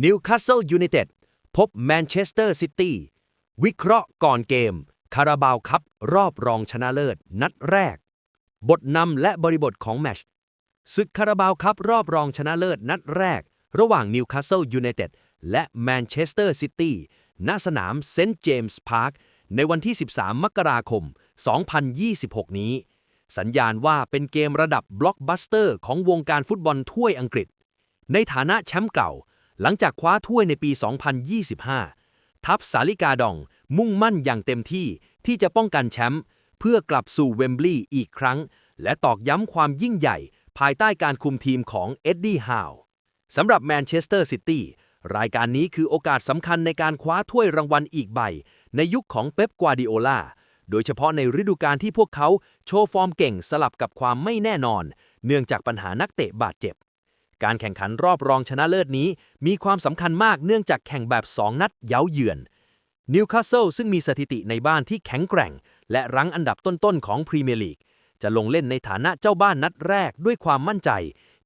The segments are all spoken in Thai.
นิวคาสเซิลยูไนเต็ดพบแมนเชสเตอร์ซิตี้วิเคราะห์ก่อนเกม คาราบาวคัพรอบรองชนะเลิศ นัดแรก บทนำและบริบทของแมชศึกคาราบาวคัพรอบรองชนะเลิศ นัดแรก ระหว่างนิวคาสเซิลยูไนเต็ดและแมนเชสเตอร์ซิตี้ณสนามเซนต์เจมส์พาร์คในวันที่ 13 มกราคม 2026 นี้ สัญญาณว่าเป็นเกมระดับ บล็อกบัสเตอร์ของวงการฟุตบอลถ้วยอังกฤษ ในฐานะแชมป์เก่า หลังจากคว้าถ้วยในปี 2025 ทัพสาลิกาดองมุ่งมั่นอย่างเต็มที่ที่จะป้องกันแชมป์เพื่อกลับสู่เวมบลีย์อีกครั้ง และตอกย้ำความยิ่งใหญ่ ภายใต้การคุมทีมของเอ็ดดี้ฮาวสำหรับแมนเชสเตอร์ซิตี้รายการนี้คือโอกาสสำคัญในการคว้าถ้วยรางวัลอีกใบ ในยุคของเป๊ปกวาดิโอลาโดยเฉพาะในฤดูกาลที่พวกเขาโชว์ฟอร์มเก่งสลับกับความไม่แน่นอน เนื่องจากปัญหานักเตะบาดเจ็บ การแข่งขันรอบรองชนะเลิศนี้ มีความสำคัญมากเนื่องจากแข่งแบบ 2 นัดเย้าเยือนนิวคาสเซิลซึ่งมีสถิติในบ้านที่แข็งแกร่ง และรั้งอันดับต้นๆของพรีเมียร์ลีกจะลงเล่นในฐานะเจ้าบ้านนัดแรกด้วยความมั่นใจ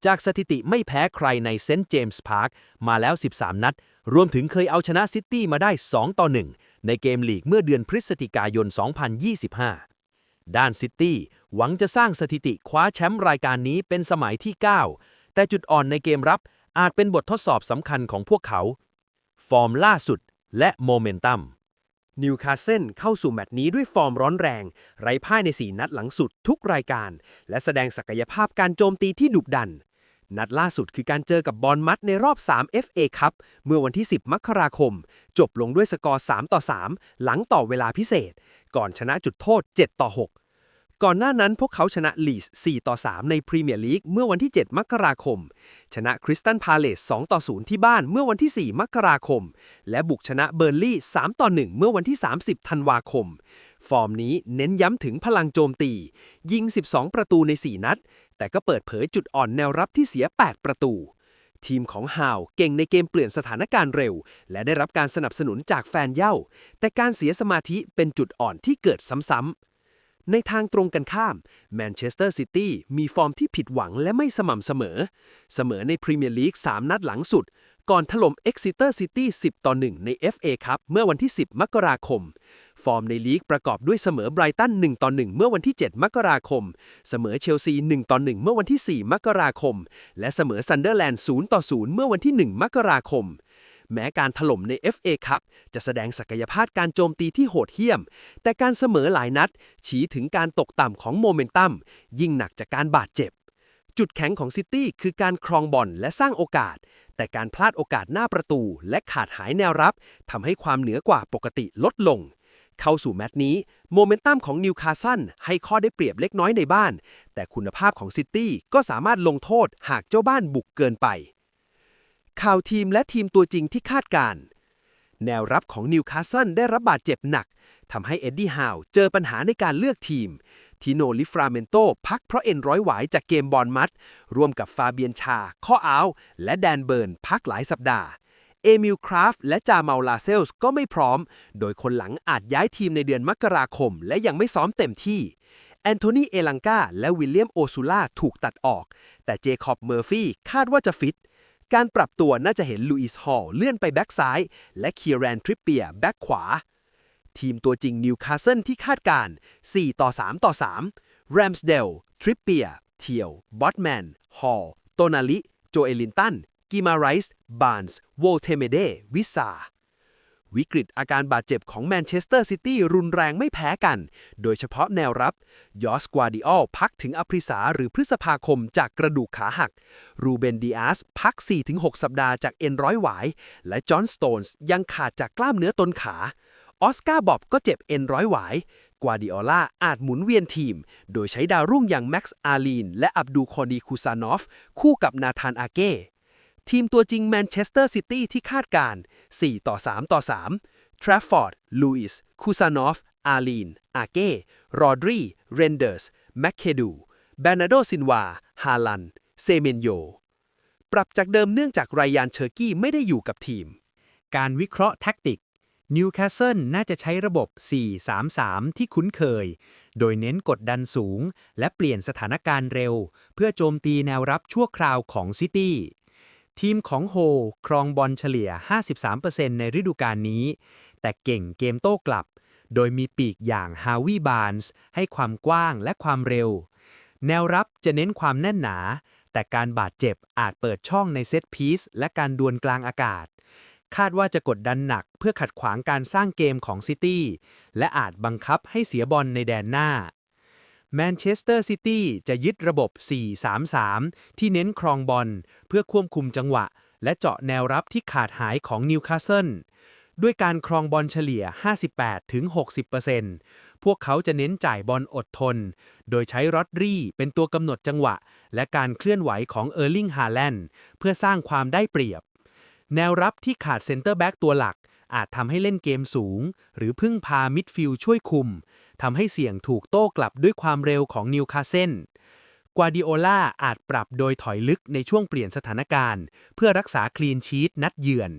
จากสถิติไม่แพ้ใครในเซนต์เจมส์พาร์คมาแล้ว 13 นัด รวมถึงเคยเอาชนะซิตี้มาได้ 2 ต่อ 1 ในเกมลีกเมื่อเดือนพฤศจิกายน 2025 ด้านซิตี้หวังจะสร้างสถิติคว้าแชมป์รายการนี้เป็นสมัยที่ 9 แต่จุดอ่อนในเกมรับอาจเป็นบททดสอบสำคัญของพวกเขา ฟอร์มล่าสุดและโมเมนตัมนิวคาสเซิลเข้าสู่แมตช์นี้ด้วยฟอร์มร้อนแรง ไร้พ่ายใน 4 นัดหลังสุดทุกรายการ และแสดงศักยภาพการโจมตีที่ดุดัน นัดล่าสุดคือการเจอกับบอลมัดในรอบ 3 FA คัพเมื่อวันที่ 10 มกราคม จบลงด้วยสกอร์ 3 ต่อ 3 หลังต่อเวลาพิเศษ ก่อนชนะจุดโทษ 7 ต่อ 6 ก่อนหน้านั้นพวกเขาชนะลีส 4 ต่อ 3 ในพรีเมียร์ลีกเมื่อวันที่ 7 มกราคม ชนะคริสตันพาเลส 2 ต่อ 0 ที่บ้านเมื่อวันที่ 4 มกราคม และบุกชนะเบอร์ลี่ 3 ต่อ 1 เมื่อวันที่ 30 ธันวาคม ฟอร์มนี้เน้นย้ำถึงพลังโจมตี ยิง 12 ประตูใน 4 นัด แต่ก็เปิดเผยจุดอ่อนแนวรับที่เสีย 8 ประตูทีมของฮาวเก่งในเกมเปลี่ยนสถานการณ์เร็ว และได้รับการสนับสนุนจากแฟนเย่า แต่การเสียสมาธิเป็นจุดอ่อนที่เกิดซ้ำๆ ในทางตรงกันข้ามแมนเชสเตอร์ซิตี้มีฟอร์มที่ผิดหวังและไม่สม่ำเสมอ เสมอในพรีเมียร์ลีก 3 นัดหลังสุด ก่อนถล่ม Exeter City 10 ต่อ 1 ใน FA ครับเมื่อวันที่ 10 มกราคม ฟอร์มในลีกประกอบด้วยเสมอไบรตัน 1 ต่อ 1 เมื่อวันที่ 7 มกราคม เสมอเชลซี 1 ต่อ 1 เมื่อวันที่ 4 มกราคม และเสมอซันเดอร์แลนด์ 0 ต่อ 0 เมื่อวันที่ 1 มกราคม แม้การถล่มใน FA ครับจะแสดงศักยภาพการโจมตีที่โหดเหี้ยม แต่การเสมอหลายนัด ชี้ถึงการตกต่ำของโมเมนตัม ยิ่งหนักจากการบาดเจ็บ จุดแข็งของซิตี้คือการครองบอลและสร้างโอกาส แต่การพลาดโอกาสหน้าประตู และขาดหายแนวรับทำให้ความเหนือกว่าปกติลดลงเข้าสู่แมตช์นี้ โมเมนตัมของนิวคาสเซิลให้ข้อได้เปรียบเล็กน้อยในบ้าน แต่คุณภาพของซิตี้ก็สามารถลงโทษหากเจ้าบ้านบุกเกินไป ข่าวทีมและทีมตัวจริงที่คาดการณ์แนวรับของนิวคาสเซิลได้รับบาดเจ็บหนักทำให้เอ็ดดี้ฮาวเจอปัญหาในการเลือกทีมทิโนลิฟราเมนโตพักเพราะเอ็นร้อยหวายจากเกมบอลมัดร่วมกับฟาเบียนชา ข้ออ้าว และแดนเบิร์น พักหลายสัปดาห์ เอมิลคราฟและจาเมาลาเซลส์ก็ไม่พร้อม โดยคนหลังอาจย้ายทีมในเดือนมกราคม และยังไม่ซ้อมเต็มที่ แอนโทนีเอลังกาและวิลเลียมโอซูล่าถูกตัดออก แต่เจคอบเมอร์ฟี่คาดว่าจะฟิต การปรับตัวน่าจะเห็นลูอิสฮอลเลื่อนไปแบ็กซ้าย และเคียรันทริปเปียแบ็กขวา ทีมตัวจริงนิวคาสเซิลที่คาดการ 4 ต่อ 3 ต่อ3แรมสเดลทริปเปียเทียวบอตแมนฮอลโตนาลิ โจเอลินตันกิมาไรส์บานส์โวลเทเมเดวิซา วิกฤตอาการบาดเจ็บของแมนเชสเตอร์ซิตี้รุนแรงไม่แพ้กัน โดยเฉพาะแนวรับ ยอสกวาดิออลพักถึงอพริสาหรือพฤษภาคมจากกระดูกขาหัก รูเบนดีอาสพัก 4-6 สัปดาห์จากเอ็นร้อยหวาย และจอห์นสโตนส์ยังขาดจากกล้ามเนื้อต้นขา ออสการ์บอบก็เจ็บเอ็นร้อยหวาย กวาดิโอลาอาจหมุนเวียนทีม โดยใช้ดาวรุ่งอย่างแม็กซ์อาลีนและอับดูคอดีคูซานอฟคู่กับนาธานอาเก้ ทีมตัวจริงแมนเชสเตอร์ซิตี้ที่คาดการ์4ต่อ 3 ต่อ 3 ทราฟฟอร์ด ลูอิส คูซานอฟ อาลีน อาเก้ รอดรี เรนเดอร์ส แมคเคดูแบนาโดซินวา ฮาลัน เซเมนโย ปรับจากเดิมเนื่องจากไรยานเชอร์กี้ไม่ได้อยู่กับทีม การวิเคราะห์แท็กติก นิวคาสเซิลน่าจะใช้ระบบ 4-3-3 ที่คุ้นเคย โดยเน้นกดดันสูง และเปลี่ยนสถานการณ์เร็ว เพื่อโจมตีแนวรับชั่วคราวของซิตี้ ทีมของโฮ ครองบอลเฉลี่ย 53%ในฤดูกาลนี้ แต่เก่งเกมโต้กลับ โดยมีปีกอย่างฮาวิบาร์นส์ให้ความกว้างและความเร็ว แนวรับจะเน้นความแน่นหนา แต่การบาดเจ็บอาจเปิดช่องในเซตพีซและการดวลกลางอากาศ คาดว่าจะกดดันหนักเพื่อขัดขวางการสร้างเกมของซิตี้ และอาจบังคับให้เสียบอลในแดนหน้า แมนเชสเตอร์ซิตี้จะยึดระบบ 4-3-3 ที่เน้นครองบอล เพื่อควบคุมจังหวะ และเจาะแนวรับที่ขาดหายของนิวคาสเซิลด้วยการครองบอลเฉลี่ย 58-60%พวกเขาจะเน้นจ่ายบอลอดทน โดยใช้รอดรี่เป็นตัวกำหนดจังหวะ และการเคลื่อนไหวของเออร์ลิงฮาแลนด์เพื่อสร้างความได้เปรียบ แนวรับที่ขาดเซนเตอร์แบ็กตัวหลัก อาจทำให้เล่นเกมสูง หรือพึ่งพามิดฟิลด์ช่วยคุม ทำให้เสี่ยงถูกโต้กลับด้วยความเร็วของนิวคาเซิลกวาดิโอลาอาจปรับโดยถอยลึกในช่วงเปลี่ยนสถานการณ์ เพื่อรักษาคลีนชีตนัดเยือน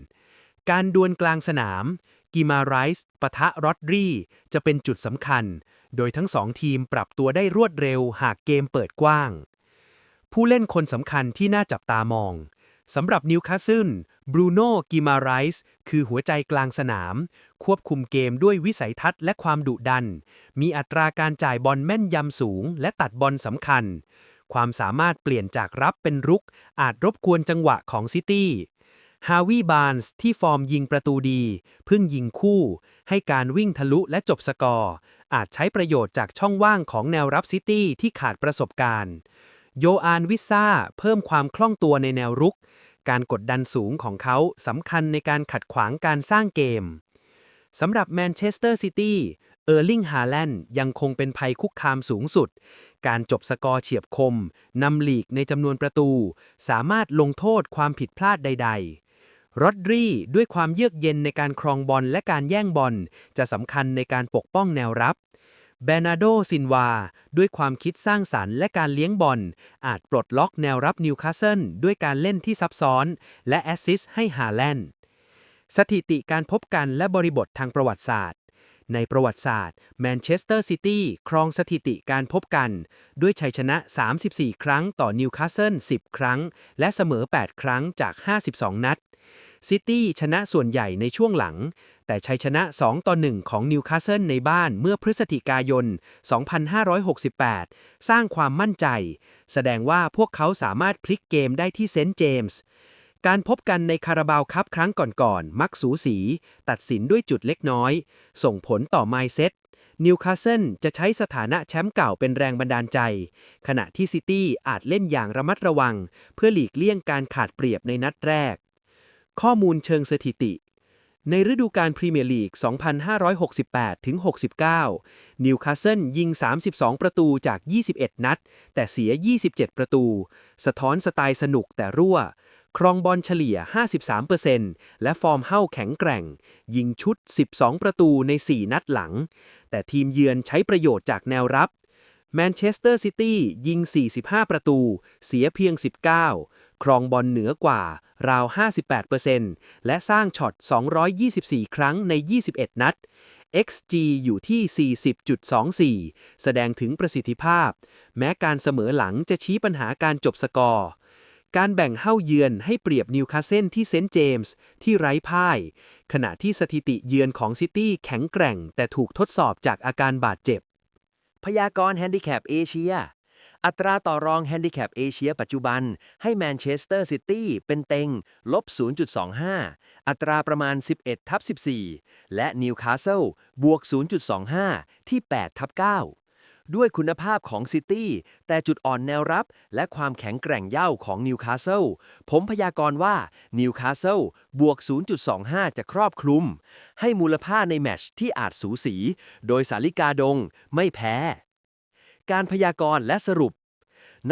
การดวลกลางสนาม กิมาไรส์ปะทะรอดรี จะเป็นจุดสำคัญ โดยทั้งสองทีมปรับตัวได้รวดเร็วหากเกมเปิดกว้าง ผู้เล่นคนสำคัญที่น่าจับตามองสำหรับนิวคาสเซิลบรูโน่กิมาไรส์คือหัวใจกลางสนาม ควบคุมเกมด้วยวิสัยทัศน์และความดุดัน มีอัตราการจ่ายบอลแม่นยำสูง และตัดบอลสำคัญ ความสามารถเปลี่ยนจากรับเป็นรุก อาจรบกวนจังหวะของซิตี้ฮาวิบาร์นส์ที่ฟอร์มยิงประตูดีเพิ่งยิงคู่ ให้การวิ่งทะลุและจบสกอร์ อาจใช้ประโยชน์จากช่องว่างของแนวรับซิตี้ที่ขาดประสบการณ์ โยอานวิซ่าเพิ่มความคล่องตัวในแนวรุก การกดดันสูงของเขาสำคัญในการขัดขวางการสร้างเกม สำหรับแมนเชสเตอร์ซิตี้ เออร์ลิงฮาแลนด์ยังคงเป็นภัยคุกคามสูงสุด การจบสกอร์เฉียบคม นำลีกในจำนวนประตู สามารถลงโทษความผิดพลาดใด ๆรอดรีด้วยความเยือกเย็นในการครองบอลและการแย่งบอลจะสำคัญในการปกป้องแนวรับ เบนาโดซินวา ด้วยความคิดสร้างสรรค์และการเลี้ยงบอล อาจปลดล็อกแนวรับนิวคาสเซิลด้วยการเล่นที่ซับซ้อน และแอสซิสให้ฮาแลนด์ สถิติการพบกันและบริบททางประวัติศาสตร์ ในประวัติศาสตร์แมนเชสเตอร์ซิตี้ครองสถิติการพบกัน ด้วยชัยชนะ 34 ครั้งต่อนิวคาสเซิล 10 ครั้ง และเสมอ 8 ครั้งจาก 52 นัดซิตี้ชนะส่วนใหญ่ในช่วงหลัง แต่ชัยชนะ 2 ต่อ 1 ของนิวคาสเซิลในบ้านเมื่อพฤศจิกายน 2568 สร้างความมั่นใจ แสดงว่าพวกเขาสามารถพลิกเกมได้ที่เซนต์เจมส์ การพบกันในคาราบาวคัพครั้งก่อนๆ มักสูสี ตัดสินด้วยจุดเล็กน้อย ส่งผลต่อไมเซ็ตนิวคาสเซิลจะใช้สถานะแชมป์เก่าเป็นแรงบันดาลใจ ขณะที่ซิตี้อาจเล่นอย่างระมัดระวัง เพื่อหลีกเลี่ยงการขาดเปรียบในนัดแรก ข้อมูลเชิงสถิติ ในฤดูกาลพรีเมียร์ลีก 2568-69นิวคาสเซิลยิง 32 ประตูจาก 21 นัด แต่เสีย 27 ประตู สะท้อนสไตล์สนุกแต่รั่ว ครองบอลเฉลี่ย 53%และฟอร์มเฮ้าแข็งแกร่ง ยิงชุด 12 ประตูใน 4 นัดหลัง แต่ทีมเยือนใช้ประโยชน์จากแนวรับแมนเชสเตอร์ซิตี้ยิง 45 ประตู เสียเพียง 19 ครองบอลเหนือกว่า ราว 58%และสร้างช็อต 224 ครั้งใน 21 นัด XG อยู่ที่ 40.24 แสดงถึงประสิทธิภาพ แม้การเสมอหลังจะชี้ปัญหาการจบสกอร์ การแบ่งเฮ้าเยือนให้เปรียบนิวคาสเซิลที่เซนต์เจมส์ที่ไร้พ่าย ขณะที่สถิติเยือนของซิตี้แข็งแกร่ง แต่ถูกทดสอบจากอาการบาดเจ็บ พยากรณ์แฮนดิแคปเอเชีย อัตราต่อรองแฮนดิแคปเอเชียปัจจุบัน ให้แมนเชสเตอร์ซิตี้เป็นเต็งลบ 0.25 อัตราประมาณ 11ทับ14 และนิวคาสเซิลบวก 0.25 ที่8ทับ9 ด้วยคุณภาพของซิตี้ แต่จุดอ่อนแนวรับ และความแข็งแกร่งเย่าของนิวคาสเซิลผมพยากรณ์ว่านิวคาสเซิลบวก 0.25 จะครอบคลุม ให้มูลค่าในแมชที่อาจสูสี โดยสาลิกาดงไม่แพ้ การพยากรณ์และสรุป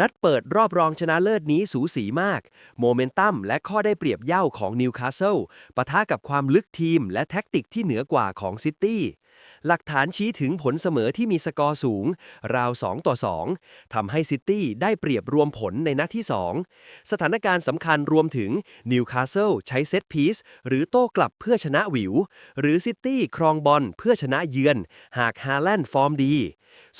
นัดเปิดรอบรองชนะเลิศนี้สูสีมาก โมเมนตัมและข้อได้เปรียบเย่าของนิวคาสเซิลปะทะกับความลึกทีมและแท็กติกที่เหนือกว่าของซิตี้ หลักฐานชี้ถึงผลเสมอที่มีสกอร์สูง ราว 2 ต่อ 2 ทำให้ซิตี้ได้เปรียบรวมผลในนัดที่ 2 สถานการณ์สำคัญรวมถึงนิวคาสเซิลใช้เซตพีซหรือโต้กลับเพื่อชนะหวิว หรือซิตี้ครองบอลเพื่อชนะเยือน หากฮาแลนด์ฟอร์มดี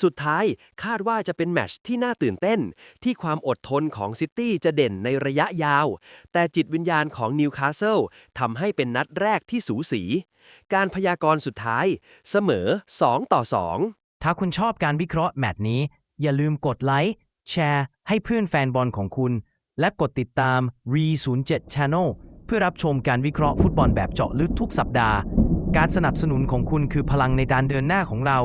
สุดท้ายคาดว่าจะเป็นแมตช์ที่น่าตื่นเต้น ที่ความอดทนของซิตี้จะเด่นในระยะยาว แต่จิตวิญญาณของนิวคาสเซิลทำให้เป็นนัดแรกที่สูสี การพยากรณ์สุดท้ายเสมอ 2 ต่อ 2 ถ้าคุณชอบการวิเคราะห์แมตช์นี้ อย่าลืมกดไลค์แชร์ให้เพื่อนแฟนบอลของคุณ และกดติดตาม Re07 Channel เพื่อรับชมการวิเคราะห์ฟุตบอลแบบเจาะลึกทุกสัปดาห์ การสนับสนุนของคุณคือพลังในการเดินหน้าของเรา